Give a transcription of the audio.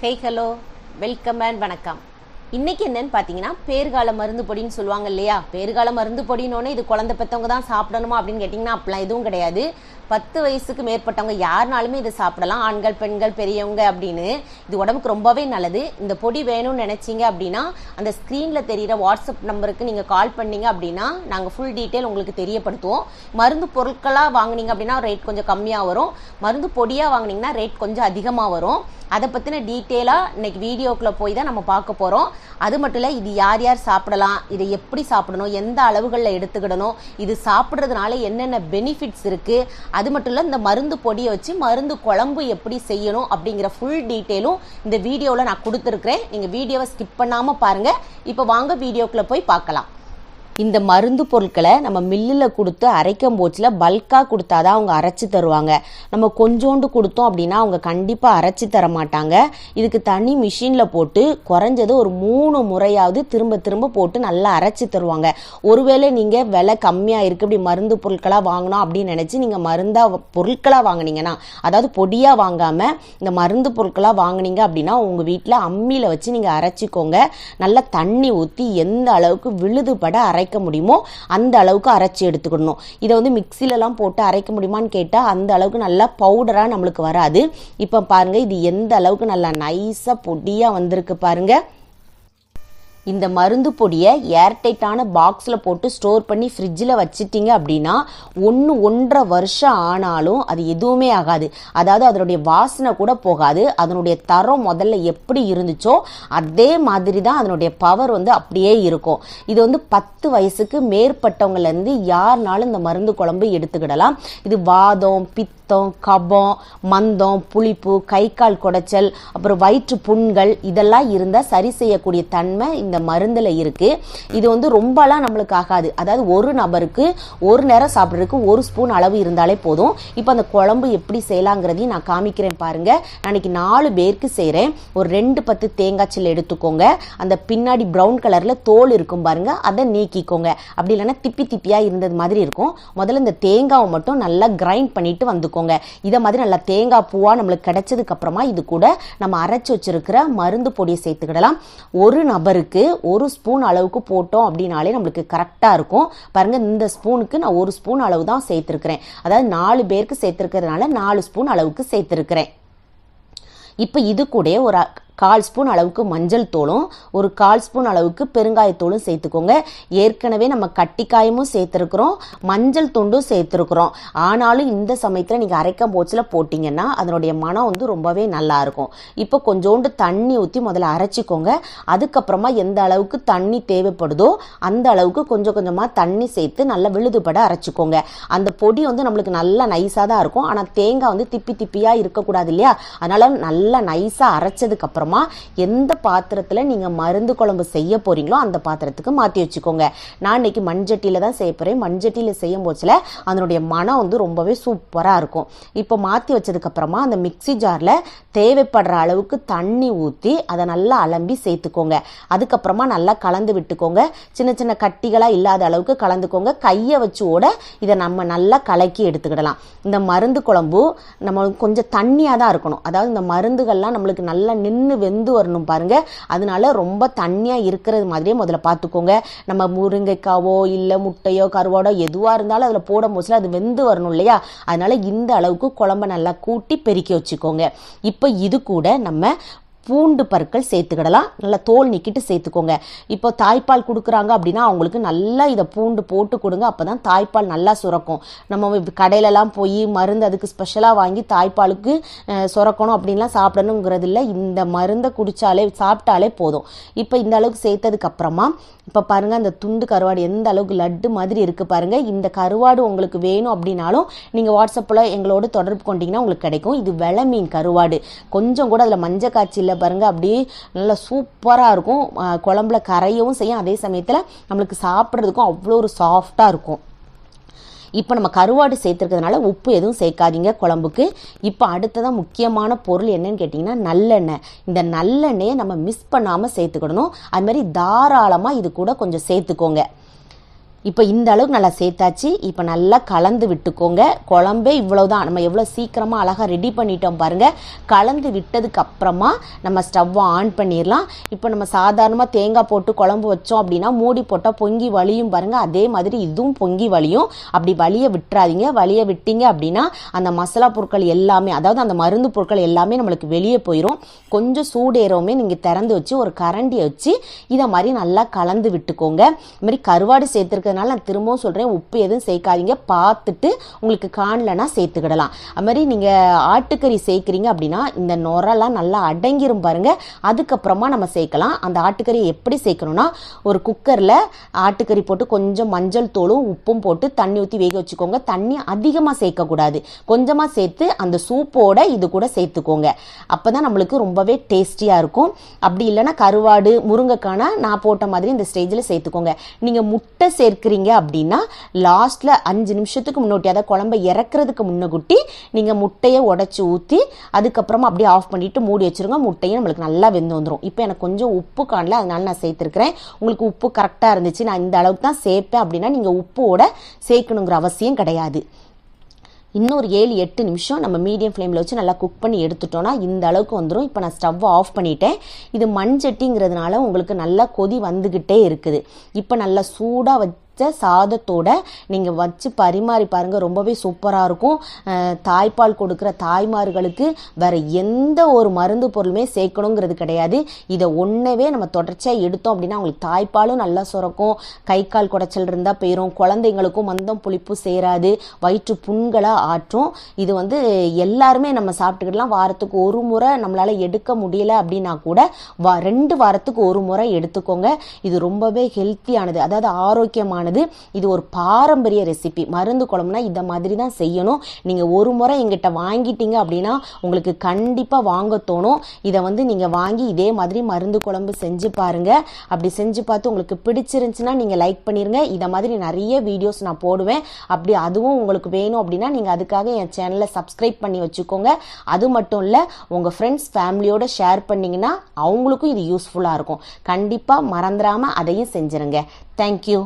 Hey hello welcome and வணக்கம். இன்னைக்கு என்னன்னு பார்த்தீங்கன்னா பேர்கால மருந்து பொடின்னு சொல்லுவாங்க இல்லையா? பேர்கால மருந்து பொடினோடனே இது குழந்தை பெற்றவங்க தான் சாப்பிடணுமா அப்படின்னு கேட்டிங்கன்னா அப்படிலாம் எதுவும் கிடையாது. பத்து வயசுக்கு மேற்பட்டவங்க யாருனாலுமே இதை சாப்பிடலாம். ஆண்கள் பெண்கள் பெரியவங்க அப்படின்னு. இது உடம்புக்கு ரொம்பவே நல்லது. இந்த பொடி வேணும்னு நினைச்சீங்க அப்படின்னா அந்த ஸ்க்ரீனில் தெரிகிற வாட்ஸ்அப் நம்பருக்கு நீங்கள் கால் பண்ணீங்க அப்படின்னா நாங்கள் ஃபுல் டீட்டெயில் உங்களுக்கு தெரியப்படுத்துவோம். மருந்து பொருட்களாக வாங்குனீங்க அப்படின்னா ரேட் கொஞ்சம் கம்மியாக வரும். மருந்து பொடியாக வாங்குனீங்கன்னா ரேட் கொஞ்சம் அதிகமாக வரும். அதை பற்றின டீட்டெயிலாக இன்னைக்கு வீடியோக்குள்ளே போய் தான் நம்ம பார்க்க போகிறோம் அது மட்டும் இல்லை இது யார் யார் சாப்பிடலாம் இதை எப்படி சாப்பிடணும் எந்த அளவுகளில் எடுத்துக்கிடணும் இது சாப்பிட்றதுனால என்னென்ன பெனிஃபிட்ஸ் இருக்குது அது மட்டும் இல்லை இந்த மருந்து பொடியை வச்சு மருந்து குழம்பு எப்படி செய்யணும் அப்படிங்கிற ஃபுல் டீட்டெயிலும் இந்த வீடியோவில் நான் கொடுத்துருக்குறேன். நீங்கள் வீடியோவை ஸ்கிப் பண்ணாமல் பாருங்கள் இப்போ வாங்க வீடியோக்குள்ளே போய் பார்க்கலாம். இந்த மருந்து பொருட்களை நம்ம மில்லில் கொடுத்து அரைக்கும் போச்சில் பல்காக கொடுத்தாதான் அவங்க அரைச்சி தருவாங்க. நம்ம கொஞ்சோண்டு கொடுத்தோம் அப்படின்னா அவங்க கண்டிப்பாக அரைச்சி தர மாட்டாங்க. இதுக்கு தனி மிஷினில் போட்டு குறைஞ்சது ஒரு மூணு முறையாவது திரும்ப திரும்ப போட்டு நல்லா அரைச்சி தருவாங்க. ஒருவேளை நீங்கள் விலை கம்மியாக இருக்குது இப்படி மருந்து பொருட்களாக வாங்கணும் அப்படின்னு நினச்சி நீங்கள் மருந்தாக பொருட்களாக வாங்குனீங்கன்னா அதாவது பொடியாக வாங்காமல் இந்த மருந்து பொருட்களாக வாங்குனீங்க அப்படின்னா உங்கள் வீட்டில் அம்மியில் வச்சு நீங்கள் அரைச்சிக்கோங்க. நல்லா தண்ணி ஊற்றி எந்த அளவுக்கு விழுதுபட அரை அரைக்க முடியுமோ அந்த அளவுக்கு அரைச்சி எடுத்துக்கணும். இதை வந்து மிக்சிலலாம் போட்டு அரைக்க முடியுமான்னு கேட்டால் அந்த அளவுக்கு நல்லா பவுடராக நம்மளுக்கு வராது. இப்போ பாருங்கள் இது எந்த அளவுக்கு நல்லா நைஸாக பொடியாக வந்திருக்கு பாருங்க. இந்த மருந்து பொடியை ஏர்டைட்டான பாக்ஸில் போட்டு ஸ்டோர் பண்ணி ஃப்ரிட்ஜில் வச்சுட்டிங்க அப்படின்னா ஒன்று ஒன்றரை வருஷம் ஆனாலும் அது எதுவுமே ஆகாது. அதாவது அதனுடைய வாசனை கூட போகாது. அதனுடைய தரம் முதல்ல எப்படி இருந்துச்சோ அதே மாதிரி தான் அதனுடைய பவர் வந்து அப்படியே இருக்கும். இது வந்து பத்து வயசுக்கு மேற்பட்டவங்கலேருந்து யாருனாலும் இந்த மருந்து குழம்பு எடுத்துக்கிடலாம். இது வாதம் பித்தம் கபம் மந்தம் புளிப்பு கை கால் குடைச்சல் அப்புறம் வயிற்று புண்கள் இதெல்லாம் இருந்தால் சரி செய்யக்கூடிய தன்மை இந்த மருந்தில் இருக்கு. இது வந்து ரொம்பலாம் நம்மளுக்கு ஆகாது. அதாவது ஒரு நபருக்கு ஒரு நேரம் சாப்பிட்றதுக்கு ஒரு ஸ்பூன் அளவு இருந்தாலே போதும். இப்போ அந்த குழம்பு எப்படி செய்யலாங்கிறதையும் நான் காமிக்கிறேன் பாருங்க. நாளைக்கு நாலு பேருக்கு செய்கிறேன் ஒரு ரெண்டு பத்து தேங்காய் சில்லு எடுத்துக்கோங்க. அந்த பின்னாடி ப்ரௌன் கலரில் தோல் இருக்கும் பாருங்க. அதை நீக்கிக்கோங்க. அப்படி இல்லைன்னா திப்பி திப்பியாக இருந்தது மாதிரி இருக்கும். முதல்ல இந்த தேங்காவை மட்டும் நல்லா கிரைண்ட் பண்ணிட்டு வந்துக்கோங்க. இதை மாதிரி நல்லா தேங்காய் பூவாக நம்மளுக்கு கிடைச்சதுக்கு அப்புறமா இது கூட நம்ம அரைச்சி வச்சிருக்கிற மருந்து பொடியை சேர்த்துக்கிடலாம். ஒரு நபருக்கு ஒரு ஸ்பூன் அளவுக்கு போட்டோம் அப்படின்னாலே நம்மளுக்கு கரெக்டாக இருக்கும். பாருங்க இந்த ஸ்பூனுக்கு நான் ஒரு ஸ்பூன் அளவு தான் சேர்த்துருக்கிறேன். அதாவது நாலு பேருக்கு சேர்த்துருக்கிறதுனால நாலு ஸ்பூன் அளவுக்கு சேர்த்துருக்கிறேன். இப்போ இது கூட ஒரு கால் ஸ்பூன் அளவுக்கு மஞ்சள் தூளும் ஒரு கால் ஸ்பூன் அளவுக்கு பெருங்காயத்தூளும் சேர்த்துக்கோங்க. ஏற்கனவே நம்ம கட்டிக்காயமும் சேர்த்துருக்குறோம் மஞ்சள் துண்டும் சேர்த்துருக்குறோம். ஆனாலும் இந்த சமயத்தில் நீங்கள் அரைக்கம் போச்சில் போட்டிங்கன்னா அதனுடைய மனம் வந்து ரொம்பவே நல்லா இருக்கும். இப்போ கொஞ்சோண்டு தண்ணி ஊற்றி முதல்ல அரைச்சிக்கோங்க. அதுக்கப்புறமா எந்த அளவுக்கு தண்ணி தேவைப்படுதோ அந்த அளவுக்கு கொஞ்சம் கொஞ்சமாக தண்ணி சேர்த்து நல்லா விழுதுபட அரைச்சிக்கோங்க. அந்த பொடி வந்து நம்மளுக்கு நல்லா நைஸாக தான் இருக்கும். ஆனால் தேங்காய் வந்து திப்பி திப்பியாக இருக்கக்கூடாது இல்லையா? அதனால் நல்லா நைஸாக அரைச்சதுக்கப்புறம் அப்புறமா எந்த பாத்திரத்தில் நீங்கள் மருந்து குழம்பு செய்ய போறீங்களோ அந்த பாத்திரத்துக்கு மாற்றி வச்சுக்கோங்க. நான் இன்னைக்கு மண்சட்டியில் தான் செய்ய போகிறேன் மண்சட்டியில் செய்யும் போச்சில் அதனுடைய மனம் வந்து ரொம்பவே சூப்பராக இருக்கும். இப்போ மாற்றி வச்சதுக்கப்புறமா அந்த மிக்சி ஜாரில் தேவைப்படுற அளவுக்கு தண்ணி ஊற்றி அதை நல்லா அலம்பி சேர்த்துக்கோங்க. அதுக்கப்புறமா நல்லா கலந்து விட்டுக்கோங்க. சின்ன சின்ன கட்டிகளாக இல்லாத அளவுக்கு கலந்துக்கோங்க. கையை வச்சு ஓட இதை நம்ம நல்லா கலக்கி எடுத்துக்கிடலாம். இந்த மருந்து குழம்பு நம்ம கொஞ்சம் தண்ணியாக தான் இருக்கணும். அதாவது இந்த மருந்துகள்லாம் நம்மளுக்கு நல்லா நின்று வெந்து வரணும் பாருங்க. அதனால ரொம்ப தண்ணியாக இருக்கிறது மாதிரியே முதல்ல பார்த்துக்கோங்க நம்ம முருங்கைக்காவோ இல்லை முட்டையோ கருவாடோ எதுவாக இருந்தாலும் அதில் போடும் போதுல அது வெந்து வரணும் இல்லையா? அதனால இந்த அளவுக்கு குழம்ப நல்லா கூட்டி பெருக்கி வச்சுக்கோங்க. இப்போ இது கூட நம்ம பூண்டு பற்கள் சேர்த்துக்கிடலாம். நல்லா தோல் நிக்கிட்டு சேர்த்துக்கோங்க. இப்போ தாய்ப்பால் கொடுக்குறாங்க அப்படின்னா அவங்களுக்கு நல்லா இதை பூண்டு போட்டு கொடுங்க. அப்போ தான் தாய்ப்பால் நல்லா சுரக்கும். நம்ம கடையிலலாம் போய் மருந்து அதுக்கு ஸ்பெஷலாக வாங்கி தாய்ப்பாலுக்கு சுரக்கணும் அப்படின்லாம் சாப்பிடணுங்கிறது இல்லை இந்த மருந்தை குடித்தாலே சாப்பிட்டாலே போதும். இப்போ இந்த அளவுக்கு சேர்த்ததுக்கு அப்புறமா இப்போ பாருங்கள் அந்த துண்டு கருவாடு எந்த அளவுக்கு லட்டு மாதிரி இருக்குது பாருங்கள் இந்த கருவாடு உங்களுக்கு வேணும் அப்படின்னாலும் நீங்கள் வாட்ஸ்அப்பில் எங்களோட தொடர்பு கொண்டீங்கன்னா உங்களுக்கு கிடைக்கும். இது வெலை மீன் கருவாடு. கொஞ்சம் கூட அதில் மஞ்சள் காய்ச்சியில் பாருங்கள் அப்படியே நல்லா சூப்பராக இருக்கும். குழம்புல கரையவும் செய்யும். அதே சமயத்தில் நம்மளுக்கு சாப்பிட்றதுக்கும் அவ்வளோ ஒரு சாஃப்டாக இருக்கும். இப்போ நம்ம கருவாடு சேர்த்துருக்கிறதுனால உப்பு எதுவும் சேர்க்காதீங்க குழம்புக்கு. இப்போ அடுத்ததான் முக்கியமான பொருள் என்னன்னு கேட்டிங்கன்னா நல்லெண்ணெய். இந்த நல்லெண்ணெயை நம்ம மிஸ் பண்ணாமல் சேர்த்துக்கிடணும். அதுமாதிரி தாராளமாக இது கூட கொஞ்சம் சேர்த்துக்கோங்க. இப்போ இந்த அளவுக்கு நல்லா சேர்த்தாச்சு. இப்போ நல்லா கலந்து விட்டுக்கோங்க. குழம்பே இவ்வளவுதான். நம்ம எவ்வளோ சீக்கிரமாக அழகாக ரெடி பண்ணிட்டோம் பாருங்க. கலந்து விட்டதுக்கு அப்புறமா நம்ம ஸ்டவ்வை ஆன் பண்ணிடலாம். இப்போ நம்ம சாதாரணமாக தேங்காய் போட்டு குழம்பு வச்சோம் அப்படின்னா மூடி போட்டால் பொங்கி வலியும் பாருங்கள் அதே மாதிரி இதுவும் பொங்கி வலியும் அப்படி வலியை விட்டுறாதீங்க. வலிய விட்டீங்க அப்படின்னா அந்த மசாலா பொருட்கள் எல்லாமே அதாவது அந்த மருந்து பொருட்கள் எல்லாமே நம்மளுக்கு வெளியே போயிடும் கொஞ்சம் சூடேறவுமே நீங்கள் திறந்து வச்சு ஒரு கரண்டியை வச்சு இதை மாதிரி நல்லா கலந்து விட்டுக்கோங்க. இது மாதிரி கருவாடு அதனால் நான் திரும்பவும் சொல்கிறேன் உப்பு எதுவும் சேர்க்காதீங்க. பார்த்துட்டு உங்களுக்கு காணலனா சேர்த்துக்கிடலாம். அது மாதிரி நீங்கள் ஆட்டுக்கறி சேர்க்குறீங்க அப்படின்னா இந்த நுரெல்லாம் நல்லா அடங்கிரும் பாருங்க. அதுக்கப்புறமா நம்ம சேர்க்கலாம். அந்த ஆட்டுக்கறியை எப்படி சேர்க்கணும்னா ஒரு குக்கரில் ஆட்டுக்கறி போட்டு கொஞ்சம் மஞ்சள் தூளும் உப்பும் போட்டு தண்ணி ஊற்றி வேக வச்சுக்கோங்க. தண்ணி அதிகமாக சேர்க்கக்கூடாது. கொஞ்சமாக சேர்த்து அந்த சூப்போட இது கூட சேர்த்துக்கோங்க. அப்போ தான் நம்மளுக்கு ரொம்பவே டேஸ்டியாக இருக்கும். அப்படி இல்லைன்னா கருவாடு முருங்கைக்கான நான் போட்ட மாதிரி இந்த ஸ்டேஜில் சேர்த்துக்கோங்க. நீங்கள் முட்டை இருக்கிறீங்க அப்படின்னா லாஸ்ட்டில் அஞ்சு நிமிஷத்துக்கு முன்னோட்டி அதாவது குழம்பை இறக்குறதுக்கு முன்னகுட்டி நீங்கள் முட்டையை உடச்சி ஊற்றி அதுக்கப்புறமா அப்படியே ஆஃப் பண்ணிவிட்டு மூடி வச்சிருங்க. முட்டையும் நம்மளுக்கு நல்லா வெந்து வந்துடும் இப்போ எனக்கு கொஞ்சம் உப்பு காணல அதனால நான் சேர்த்துருக்கிறேன். உங்களுக்கு உப்பு கரெக்டாக இருந்துச்சு நான் இந்த அளவுக்கு தான் சேர்ப்பேன் அப்படின்னா நீங்கள் உப்போட சேர்க்கணுங்கிற அவசியம் கிடையாது. இன்னொரு ஏழு எட்டு நிமிஷம் நம்ம மீடியம் ஃப்ளேமில் வச்சு நல்லா குக் பண்ணி எடுத்துட்டோம்னா இந்த அளவுக்கு வந்துடும் இப்போ நான் ஸ்டவ்வை ஆஃப் பண்ணிட்டேன். இது மண் சட்டிங்கிறதுனால உங்களுக்கு நல்லா கொதி வந்துக்கிட்டே இருக்குது. இப்போ நல்லா சூடாக வச்ச சாதத்தோட நீங்கள் வச்சு பரிமாறி பாருங்கள் ரொம்பவே சூப்பராக இருக்கும். தாய்ப்பால் கொடுக்குற தாய்மார்களுக்கு வேறு எந்த ஒரு மருந்து பொருளுமே சேர்க்கணுங்கிறது கிடையாது. இதை ஒன்றவே நம்ம தொடர்ச்சியாக எடுத்தோம் அப்படின்னா அவங்களுக்கு தாய்ப்பாலும் நல்லா சுரக்கும். கை கால் குடைச்சல் இருந்தால் போயிடும் குழந்தைங்களுக்கும் மந்தம் புளிப்பு சேராது. வயிற்று புண்களை ஆற்றும். இது வந்து எல்லாருமே நம்ம சாப்பிட்டுக்கிடலாம். வாரத்துக்கு ஒரு முறை நம்மளால் எடுக்க முடியல அப்படின்னா கூட வா ரெண்டு வாரத்துக்கு ஒரு முறை எடுத்துக்கோங்க. இது ரொம்பவே ஹெல்த்தியானது அதாவது ஆரோக்கியமான ஆரோக்கியமானது இது ஒரு பாரம்பரிய ரெசிபி மருந்து குழம்புனா இந்த மாதிரி தான் செய்யணும். நீங்கள் ஒரு முறை எங்கிட்ட வாங்கிட்டீங்க அப்படின்னா உங்களுக்கு கண்டிப்பாக வாங்க தோணும். இதை வந்து நீங்கள் வாங்கி இதே மாதிரி மருந்து குழம்பு செஞ்சு பாருங்கள் அப்படி செஞ்சு பார்த்து உங்களுக்கு பிடிச்சிருந்துச்சுன்னா நீங்கள் லைக் பண்ணிடுங்க இதை மாதிரி நிறைய வீடியோஸ் நான் போடுவேன். அப்படி அதுவும் உங்களுக்கு வேணும் அப்படின்னா நீங்கள் அதுக்காக என் சேனலை சப்ஸ்கிரைப் பண்ணி வச்சுக்கோங்க. அது மட்டும் இல்லை உங்கள் ஃப்ரெண்ட்ஸ் ஃபேமிலியோட ஷேர் பண்ணிங்கன்னா அவங்களுக்கும் இது யூஸ்ஃபுல்லாக இருக்கும். கண்டிப்பாக மறந்துடாமல் அதையும் செஞ்சுருங்க. தேங்க்யூ